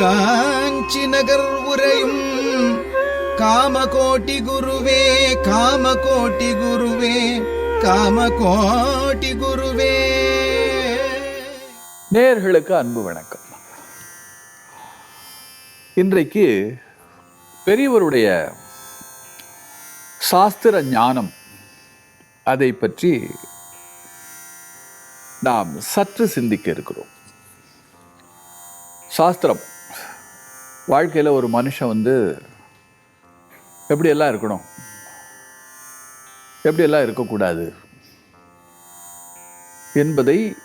காஞ்சி நகர் உரையும் காமகோட்டி குருவே காமகோட்டி குருவே காமகோட்டி குருவே. நேர்களுக்கு அன்பு வணக்கம். இன்றைக்கு பெரியவருடைய சாஸ்திர ஞானம் அதை பற்றி நாம் சற்று சிந்திக்க இருக்கிறோம். சாஸ்திரம் வாழ்க்கையில் ஒரு மனுஷன் வந்து எப்படியெல்லாம் இருக்கணும்? எப்படியெல்லாம் இருக்கக்கூடாது? என்பதை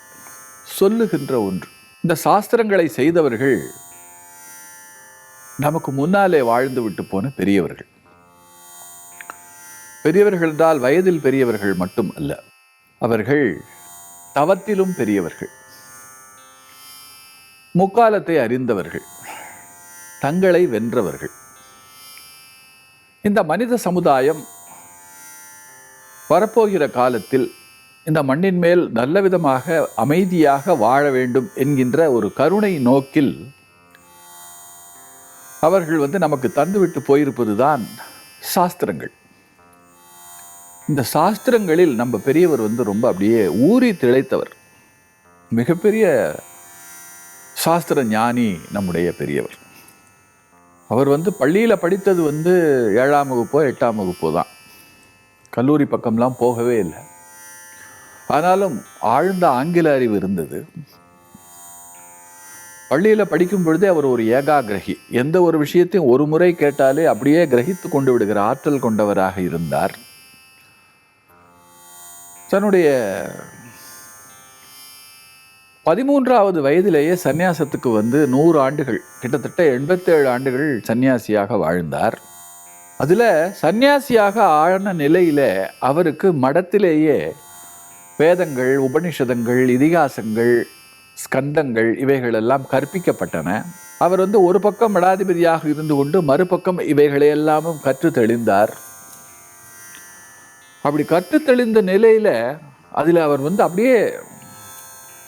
சொல்லுகின்ற ஒன்று. இந்த சாஸ்திரங்களை செய்தவர்கள் நமக்கு முன்னாலே வாழ்ந்து விட்டு போன பெரியவர்கள். பெரியவர்கள் என்றால் வயதில் பெரியவர்கள் மட்டும் அல்ல. அவர்கள் தவத்திலும் பெரியவர்கள். முக்காலத்தை அறிந்தவர்கள். தங்களை வென்றவர்கள். இந்த மனித சமுதாயம் வரப்போகிற காலத்தில் இந்த மண்ணின் மேல் நல்ல விதமாக அமைதியாக வாழ வேண்டும் என்கின்ற ஒரு கருணை நோக்கில் அவர்கள் வந்து நமக்கு தந்துவிட்டு போயிருப்பதுதான் சாஸ்திரங்கள். இந்த சாஸ்திரங்களில் நம்ம பெரியவர் வந்து ரொம்ப அப்படியே ஊறி திளைத்தவர். மிகப்பெரிய சாஸ்திர ஞானி நம்முடைய பெரியவர். அவர் வந்து பள்ளியில் படித்தது வந்து ஏழாம் வகுப்போ எட்டாம் வகுப்போ தான். கல்லூரி பக்கம்லாம் போகவே இல்லை. ஆனாலும் ஆழ்ந்த ஆங்கில அறிவு இருந்தது. பள்ளியில் படிக்கும் பொழுதே அவர் ஒரு ஏகாகிரகி. எந்த ஒரு விஷயத்தையும் ஒரு முறை கேட்டாலே அப்படியே கிரகித்து கொண்டு விடுகிற ஆற்றல் கொண்டவராக இருந்தார். தன்னுடைய பதிமூன்றாவது வயதிலேயே சன்னியாசத்துக்கு வந்து நூறு ஆண்டுகள் கிட்டத்தட்ட எண்பத்தேழு ஆண்டுகள் சன்னியாசியாக வாழ்ந்தார். அதில் சந்நியாசியாக ஆழ்ந்த நிலையில் அவருக்கு மடத்திலேயே வேதங்கள் உபனிஷதங்கள் இதிகாசங்கள் ஸ்கந்தங்கள் இவைகளெல்லாம் கற்பிக்கப்பட்டன. அவர் வந்து ஒரு பக்கம் மடாதிபதியாக இருந்து கொண்டு மறுபக்கம் இவைகளையெல்லாமும் கற்று தெளிந்தார். அப்படி கற்று தெளிந்த நிலையில் அதில் அவர் வந்து அப்படியே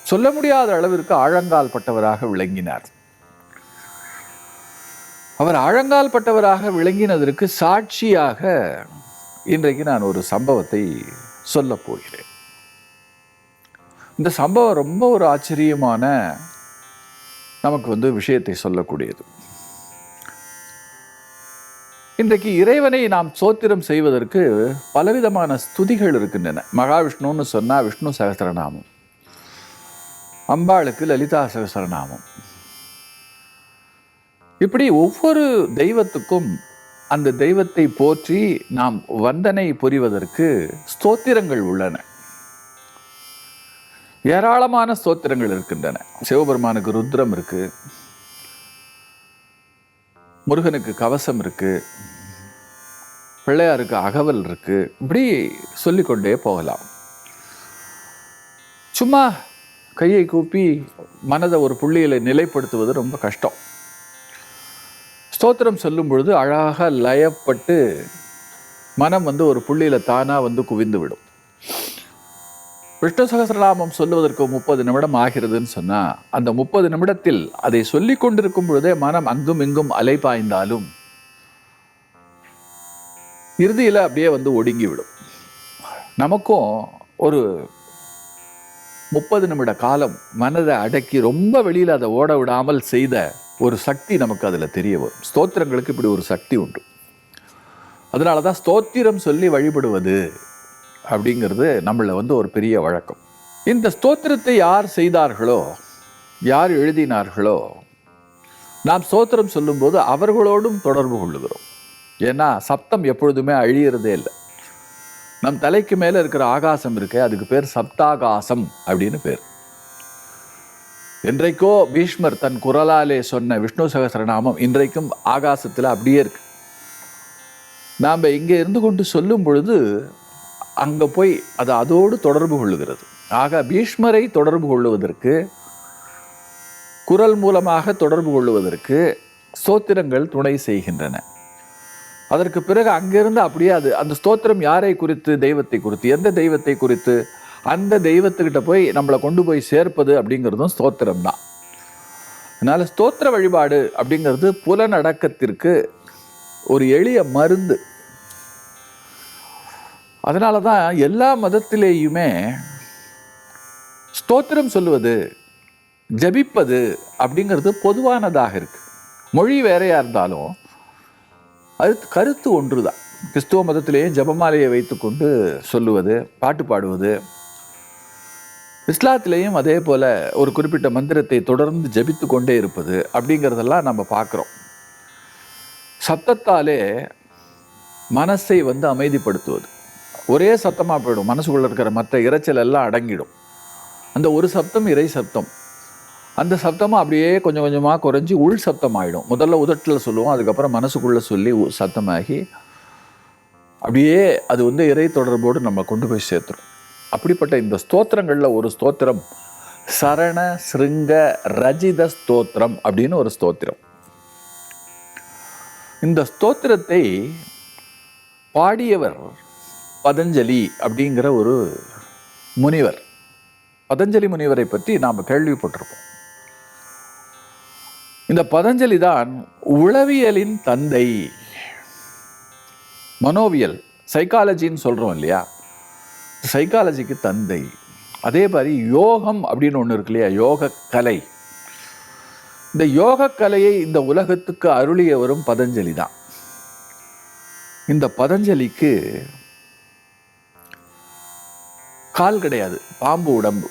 சொல்ல முடியாத அளவிற்கு ஆழங்கால் பட்டவராக விளங்கினார். அவர் ஆழங்கால் பட்டவராக விளங்கினதற்கு சாட்சியாக இன்றைக்கு நான் ஒரு சம்பவத்தை சொல்ல போகிறேன். இந்த சம்பவம் ரொம்ப ஒரு ஆச்சரியமான நமக்கு வந்து விஷயத்தை சொல்லக்கூடியது. இன்றைக்கு இறைவனை நாம் சோத்திரம் செய்வதற்கு பலவிதமான ஸ்துதிகள் இருக்கின்றன. மகாவிஷ்ணுன்னு சொன்னால் விஷ்ணு சகஸ்ரநாமம் அம்பாளுக்கு லலிதா சகசரநாமம். இப்படி ஒவ்வொரு தெய்வத்துக்கும் அந்த தெய்வத்தை போற்றி நாம் வந்தனை புரிவதற்கு ஸ்தோத்திரங்கள் உள்ளன. ஏராளமான ஸ்தோத்திரங்கள் இருக்கின்றன. சிவபெருமானுக்கு ருத்ரம் இருக்கு. முருகனுக்கு கவசம் இருக்கு. பிள்ளையாருக்கு அகவல் இருக்கு. இப்படி சொல்லிக்கொண்டே போகலாம். சும்மா கையை கூப்பி மனதை ஒரு புள்ளியில் நிலைப்படுத்துவது ரொம்ப கஷ்டம். ஸ்தோத்திரம் சொல்லும் பொழுது அழகாக லயப்பட்டு மனம் வந்து ஒரு புள்ளியில் தானாக வந்து குவிந்து விடும் விஷ்ணு சகசிரநாமம் சொல்லுவதற்கு முப்பது நிமிடம் ஆகிறதுன்னு சொன்னால் அந்த முப்பது நிமிடத்தில் அதை சொல்லி கொண்டிருக்கும் பொழுதே மனம் அங்கும் இங்கும் அலைபாய்ந்தாலும் இறுதியில் அப்படியே வந்து ஒடுங்கி விடும் நமக்கும் ஒரு முப்பது நிமிட காலம் மனதை அடக்கி ரொம்ப வெளியில் அதை ஓட விடாமல் செய்த ஒரு சக்தி நமக்கு அதில் தெரிய வரும். ஸ்தோத்திரங்களுக்கு இப்படி ஒரு சக்தி உண்டு. அதனால தான் ஸ்தோத்திரம் சொல்லி வழிபடுவது அப்படிங்கிறது நம்மள வந்து ஒரு பெரிய வழக்கம். இந்த ஸ்தோத்திரத்தை யார் செய்தார்களோ யார் எழுதினார்களோ நாம் ஸ்தோத்திரம் சொல்லும்போது அவர்களோடும் தொடர்பு கொள்ளுகிறோம். ஏன்னா சப்தம் எப்பொழுதுமே அழியிறதே இல்லை. நம் தலைக்கு மேலே இருக்கிற ஆகாசம் இருக்கு அதுக்கு பேர் சப்தாகாசம் அப்படின்னு பேர். என்றைக்கோ பீஷ்மர் தன் குரலாலே சொன்ன விஷ்ணு சகசரநாமம் இன்றைக்கும் ஆகாசத்தில் அப்படியே இருக்கு. நாம் இங்கே இருந்து கொண்டு சொல்லும் பொழுது அங்கே போய் அது அதோடு தொடர்பு கொள்ளுகிறது. ஆக பீஷ்மரை தொடர்பு கொள்ளுவதற்கு குரல் மூலமாக தொடர்பு கொள்ளுவதற்கு ஸ்தோத்திரங்கள் துணை செய்கின்றன. அதற்கு பிறகு அங்கிருந்து அப்படியே அது அந்த ஸ்தோத்திரம் யாரை குறித்து? தெய்வத்தை குறித்து. எந்த தெய்வத்தை குறித்து? அந்த தெய்வத்துக்கிட்ட போய் நம்மளை கொண்டு போய் சேர்ப்பது அப்படிங்கிறதும் ஸ்தோத்திரம் தான். அதனால் ஸ்தோத்திர வழிபாடு அப்படிங்கிறது புலனடக்கத்திற்கு ஒரு எளிய மருந்து. அதனால தான் எல்லா மதத்திலேயுமே ஸ்தோத்திரம் சொல்லுவது ஜபிப்பது அப்படிங்கிறது பொதுவானதாக இருக்குது மொழி வேறையாக இருந்தாலும் அது கருத்து ஒன்று தான் கிறிஸ்துவ மதத்திலேயே ஜபமாலையை வைத்துக்கொண்டு சொல்லுவது பாட்டு பாடுவது இஸ்லாத்திலேயும் அதே போல ஒரு குறிப்பிட்ட மந்திரத்தை தொடர்ந்து ஜபித்து கொண்டே இருப்பது அப்படிங்கிறதெல்லாம் நம்ம பார்க்குறோம். சத்தத்தாலே மனசை வந்து அமைதிப்படுத்துவது. ஒரே சத்தமாக போயிடும். மனசுக்குள்ள இருக்கிற மற்ற இரைச்சல் எல்லாம் அடங்கிடும். அந்த ஒரு சப்தம் இறை சப்தம் அந்த சப்தமும் அப்படியே கொஞ்சம் கொஞ்சமாக குறைஞ்சி உள் சப்தம் ஆகிடும் முதல்ல உதட்டில் சொல்லுவோம் அதுக்கப்புறம் மனசுக்குள்ளே சொல்லி சத்தமாகி அப்படியே அது வந்து இறை தொடர்போடு நம்ம கொண்டு போய் சேர்த்துரும். அப்படிப்பட்ட இந்த ஸ்தோத்திரங்களில் ஒரு ஸ்தோத்திரம் சரண சிருங்க ரஜித ஸ்தோத்திரம் அப்படின்னு ஒரு ஸ்தோத்திரம். இந்த ஸ்தோத்திரத்தை பாடியவர் பதஞ்சலி அப்படிங்கிற ஒரு முனிவர். பதஞ்சலி முனிவரை பற்றி நாம் கேள்விப்பட்டிருப்போம். இந்த பதஞ்சலி தான் உளவியலின் தந்தை. மனோவியல் சைக்காலஜின்னு சொல்கிறோம் இல்லையா? சைக்காலஜிக்கு தந்தை. அதே மாதிரி யோகம் அப்படின்னு ஒன்று இருக்கு இல்லையா? யோக கலை இந்த யோக கலையை இந்த உலகத்துக்கு அருளிய வரும் பதஞ்சலி தான் இந்த பதஞ்சலிக்கு கால் கிடையாது பாம்பு உடம்பு.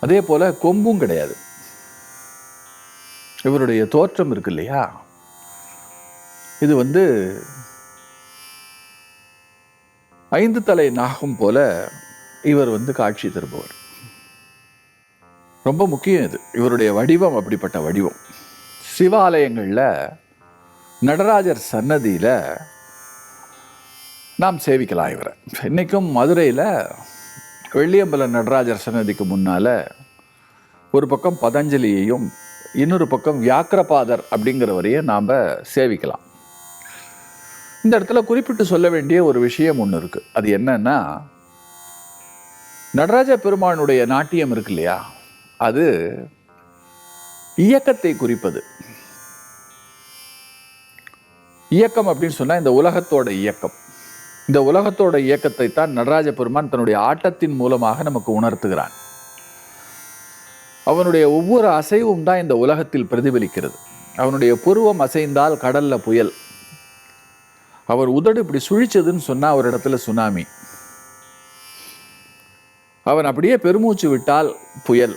அதே போல கொம்பும் கிடையாது. இவருடைய தோற்றம் இருக்கு இல்லையா? இது வந்து ஐந்து தலை நாகம் போல இவர் வந்து காட்சி தருபவர். ரொம்ப முக்கியம் இது. இவருடைய வடிவம் அப்படிப்பட்ட வடிவம். சிவாலயங்களில் நடராஜர் சன்னதியில் நாம் சேவிக்கலாம் இவரை. இன்றைக்கும் மதுரையில் வெள்ளியம்பலம் நடராஜர் சன்னதிக்கு முன்னால் ஒரு பக்கம் பதஞ்சலியையும் இன்னொரு பக்கம் வியாக்கிரபாதர் அப்படிங்கிறவரையும் நாம் சேவிக்கலாம். இந்த இடத்துல குறிப்பிட்டு சொல்ல வேண்டிய ஒரு விஷயம் ஒன்று இருக்குது அது என்னன்னா நடராஜ பெருமானுடைய நாட்டியம் இருக்கு இல்லையா? அது இயக்கத்தை குறிப்பது. இயக்கம் அப்படின்னு சொன்னால் இந்த உலகத்தோட இயக்கம். இந்த உலகத்தோட இயக்கத்தை தான் நடராஜ பெருமான் தன்னுடைய ஆட்டத்தின் மூலமாக நமக்கு உணர்த்துகிறான். அவனுடைய ஒவ்வொரு அசைவும் தான் இந்த உலகத்தில் பிரதிபலிக்கிறது. அவனுடைய புருவம் அசைந்தால் கடல்ல புயல். அவர் உதடு இப்படி சுழிச்சதுன்னு சொன்னால் ஒரு இடத்துல சுனாமி. அவன் அப்படியே பெருமூச்சு விட்டால் புயல்.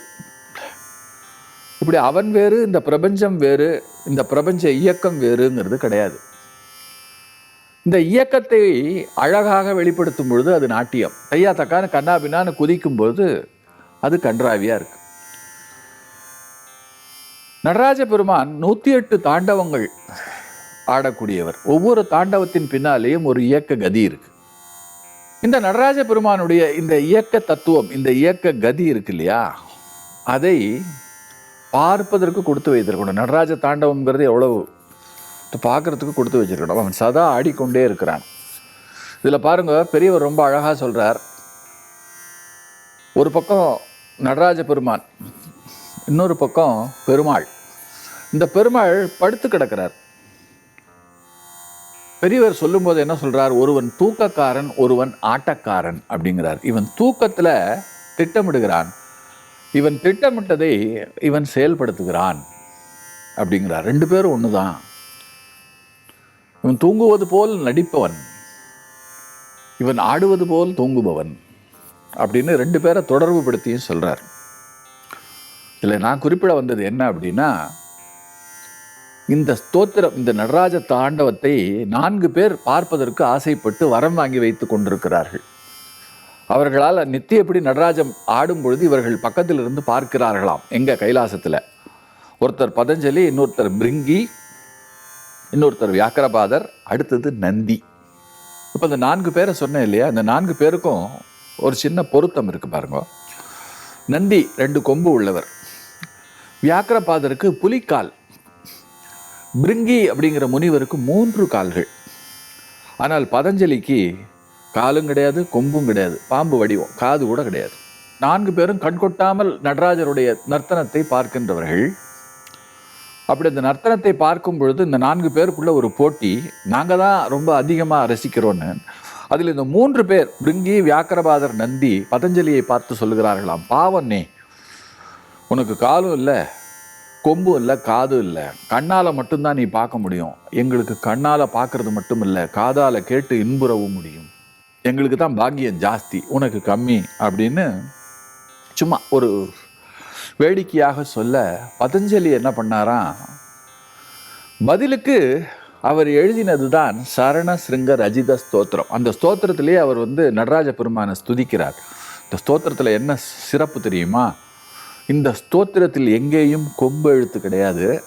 இப்படி அவன் வேறு இந்த பிரபஞ்சம் வேறு இந்த பிரபஞ்ச இயக்கம் வேறுங்கிறது கிடையாது. இந்த இயக்கத்தை அழகாக வெளிப்படுத்தும் பொழுது அது நாட்டியம். தையா தக்கான கண்ணா பின்னான்னு குதிக்கும் பொழுது அது கன்றாவியாக இருக்குது நடராஜ பெருமான் நூற்றி எட்டு தாண்டவங்கள் ஆடக்கூடியவர். ஒவ்வொரு தாண்டவத்தின் பின்னாலேயும் ஒரு இயக்க கதி இருக்கு. இந்த நடராஜ பெருமானுடைய இந்த இயக்க தத்துவம் இந்த இயக்க கதி இருக்கு இல்லையா? அதை பார்ப்பதற்கு கொடுத்து வைத்திருக்கணும். நடராஜ தாண்டவம்ங்கிறது எவ்வளவு பார்க்கறதுக்கு கொடுத்து வச்சிருக்கணும். அவன் சதா ஆடிக்கொண்டே இருக்கிறான். இதில் பாருங்க பெரியவர் ரொம்ப அழகாக சொல்கிறார் ஒரு பக்கம் நடராஜ பெருமான் இன்னொரு பக்கம் பெருமாள். இந்த பெருமாள் படுத்து கிடக்கிறார். பெரியவர் சொல்லும்போது என்ன சொல்றார்? ஒருவன் தூக்கக்காரன் ஒருவன் ஆட்டக்காரன் அப்படிங்கிறார். இவன் தூக்கத்துல திட்டமிடுகிறான். இவன் திட்டமிட்டதை இவன் செயல்படுத்துகிறான் அப்படிங்கிறார். ரெண்டு பேரும் ஒண்ணுதான். இவன் தூங்குவது போல் நடிப்பவன். இவன் ஆடுவது போல் தூங்குபவன் அப்படின்னு ரெண்டு பேரை தொடர்பு படுத்தியும் சொல்கிறார் இதில் நான் குறிப்பிட வந்தது என்ன அப்படின்னா இந்த ஸ்தோத்திரம் இந்த நடராஜ தாண்டவத்தை நான்கு பேர் பார்ப்பதற்கு ஆசைப்பட்டு வரம் வாங்கி வைத்து கொண்டிருக்கிறார்கள். அவர்களால் நித்தியப்படி நடராஜம் ஆடும் பொழுது இவர்கள் பக்கத்தில் இருந்து பார்க்கிறார்களாம் எங்கள் கைலாசத்தில். ஒருத்தர் பதஞ்சலி இன்னொருத்தர் பிரிங்கி இன்னொருத்தர் வியாக்கரபாதர் அடுத்தது நந்தி. இப்போ இந்த நான்கு பேரை சொன்னேன் இல்லையா? இந்த நான்கு பேருக்கும் ஒரு சின்ன பொருத்தம் இருக்குது பாருங்க. நந்தி ரெண்டு கொம்பு உள்ளவர். வியாக்கரபாதருக்கு புலிக்கால். பிருங்கி அப்படிங்கிற முனிவருக்கு மூன்று கால்கள். ஆனால் பதஞ்சலிக்கு காலும் கிடையாது கொம்பும் கிடையாது பாம்பு வடிவம் காது கூட கிடையாது. நான்கு பேரும் கண்கொட்டாமல் நடராஜருடைய நர்த்தனத்தை பார்க்கின்றவர்கள். அப்படி இந்த நர்த்தனத்தை பார்க்கும் பொழுது இந்த நான்கு பேருக்குள்ள ஒரு போட்டி நாங்கள் தான் ரொம்ப அதிகமாக ரசிக்கிறோன்னு. அதில் இந்த மூன்று பேர் பிருங்கி வியாக்கரபாதர் நந்தி பதஞ்சலியை பார்த்து சொல்லுகிறார்களாம் பாவன்னே உனக்கு காலும் இல்லை கொம்பு இல்லை காது இல்லை. கண்ணால் மட்டும்தான் நீ பார்க்க முடியும். எங்களுக்கு கண்ணால் பார்க்கறது மட்டும் இல்லை காதால் கேட்டு இன்புறவும் முடியும். எங்களுக்கு தான் பாக்கியம் ஜாஸ்தி உனக்கு கம்மி அப்படின்னு சும்மா ஒரு வேடிக்கையாக சொல்ல பதஞ்சலி என்ன பண்ணாராம்? பதிலுக்கு அவர் எழுதினது தான் சரண சிருங்க ரஜித ஸ்தோத்திரம். அந்த ஸ்தோத்திரத்திலே அவர் வந்து நடராஜ பெருமானை ஸ்துதிக்கிறார். இந்த ஸ்தோத்திரத்தில் என்ன சிறப்பு தெரியுமா? இந்த ஸ்தோத்திரத்தில் எங்கேயும் கொம்பு எழுத்து கிடையாது.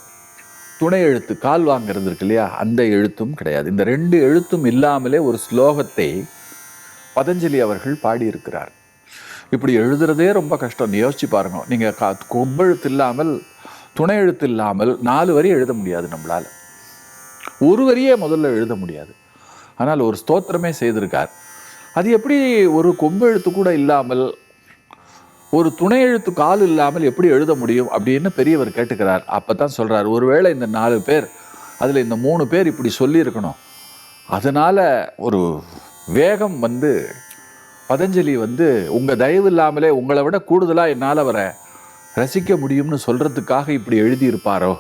துணை எழுத்து கால் வாங்கிறது இருக்கு இல்லையா? அந்த எழுத்தும் கிடையாது. இந்த ரெண்டு எழுத்தும் இல்லாமலே ஒரு ஸ்லோகத்தை பதஞ்சலி அவர்கள் பாடியிருக்கிறார். இப்படி எழுதுறதே ரொம்ப கஷ்டம். யோசிச்சு பாருங்க. நீங்கள் கா கொம்பெழுத்து இல்லாமல் துணை எழுத்து இல்லாமல் நாலு வரி எழுத முடியாது நம்மளால். ஒரு வரியே முதல்ல எழுத முடியாது. ஆனால் ஒரு ஸ்தோத்திரமே செய்திருக்கார். அது எப்படி ஒரு கொம்பெழுத்து கூட இல்லாமல் ஒரு துணை எழுத்து கால் இல்லாமல் எப்படி எழுத முடியும் அப்படின்னு பெரியவர் கேட்டுக்கிறார். அப்போ தான் சொல்கிறார் ஒருவேளை இந்த நாலு பேர் அதில் இந்த மூணு பேர் இப்படி சொல்லியிருக்கணும். அதனால் ஒரு வேகம் வந்து பதஞ்சலி வந்து உங்கள் தயவு இல்லாமலே உங்களை விட கூடுதலாக என்னால் அவரை ரசிக்க முடியும்னு சொல்கிறதுக்காக இப்படி எழுதியிருப்பாரோ?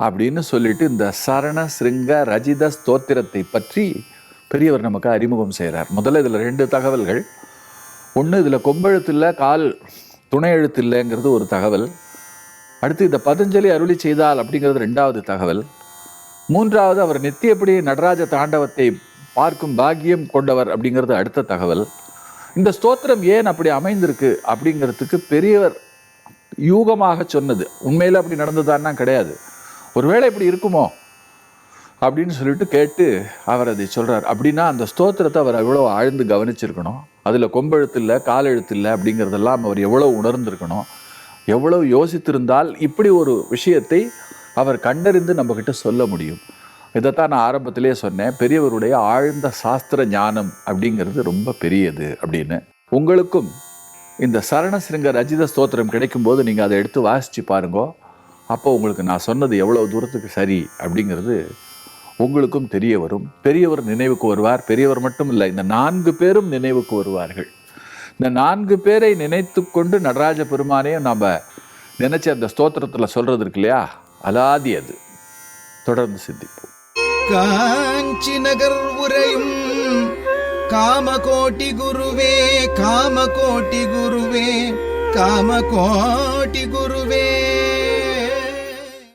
அப்படின்னு சொல்லிட்டு இந்த சரண சிருங்க ரஜித ஸ்தோத்திரத்தை பற்றி பெரியவர் நமக்கு அறிமுகம் செய்கிறார் முதல்ல இதில் ரெண்டு தகவல்கள். ஒன்று இதில் கொம்பெழுத்து இல்லை கால் துணை எழுத்து இல்லைங்கிறது ஒரு தகவல். அடுத்து இந்த பதஞ்சலி அருளி செய்தால் அப்படிங்கிறது ரெண்டாவது தகவல். மூன்றாவது அவர் நித்தியப்படி நடராஜ தாண்டவத்தை பார்க்கும் பாக்கியம் கொண்டவர் அப்படிங்கிறது அடுத்த தகவல். இந்த ஸ்தோத்திரம் ஏன் அப்படி அமைந்திருக்கு அப்படிங்கிறதுக்கு பெரியவர் யூகமாக சொன்னது. உண்மையில் அப்படி நடந்ததான்னா கிடையாது. ஒருவேளை இப்படி இருக்குமோ? அப்படின்னு சொல்லிட்டு கேட்டு அவர் அதை சொல்கிறார் அப்படின்னா அந்த ஸ்தோத்திரத்தை அவர் எவ்வளோ ஆழ்ந்து கவனிச்சிருக்கணும். அதில் கொம்பெழுத்து இல்லை காலெழுத்து இல்லை அப்படிங்கிறதெல்லாம் அவர் எவ்வளோ உணர்ந்திருக்கணும். எவ்வளோ யோசித்திருந்தால் இப்படி ஒரு விஷயத்தை அவர் கண்டறிந்து நம்மக்கிட்ட சொல்ல முடியும். இதைத்தான் நான் ஆரம்பத்திலே சொன்னேன். பெரியவருடைய ஆழ்ந்த சாஸ்திர ஞானம் அப்படிங்கிறது ரொம்ப பெரியது அப்படின்னு. உங்களுக்கும் இந்த சரணசிருங்க ரஜித ஸ்தோத்திரம் கிடைக்கும்போது நீங்கள் அதை எடுத்து வாசித்து பாருங்கோ. அப்போ உங்களுக்கு நான் சொன்னது எவ்வளோ தூரத்துக்கு சரி அப்படிங்கிறது உங்களுக்கும் தெரிய வரும். பெரியவர் நினைவுக்கு வருவார். பெரியவர் மட்டும் இல்லை இந்த நான்கு பேரும் நினைவுக்கு வருவார்கள். இந்த நான்கு பேரை நினைத்து கொண்டு நடராஜ பெருமானையும் நாம் நினைச்சு அந்த ஸ்தோத்திரத்தில் சொல்றது இருக்கு இல்லையா? அலாதி அது. தொடர்ந்து சிந்திப்போம். காஞ்சி நகர் உரையும் காமகோட்டி குருவே காமகோட்டி குருவே காமகோட்டி குருவே.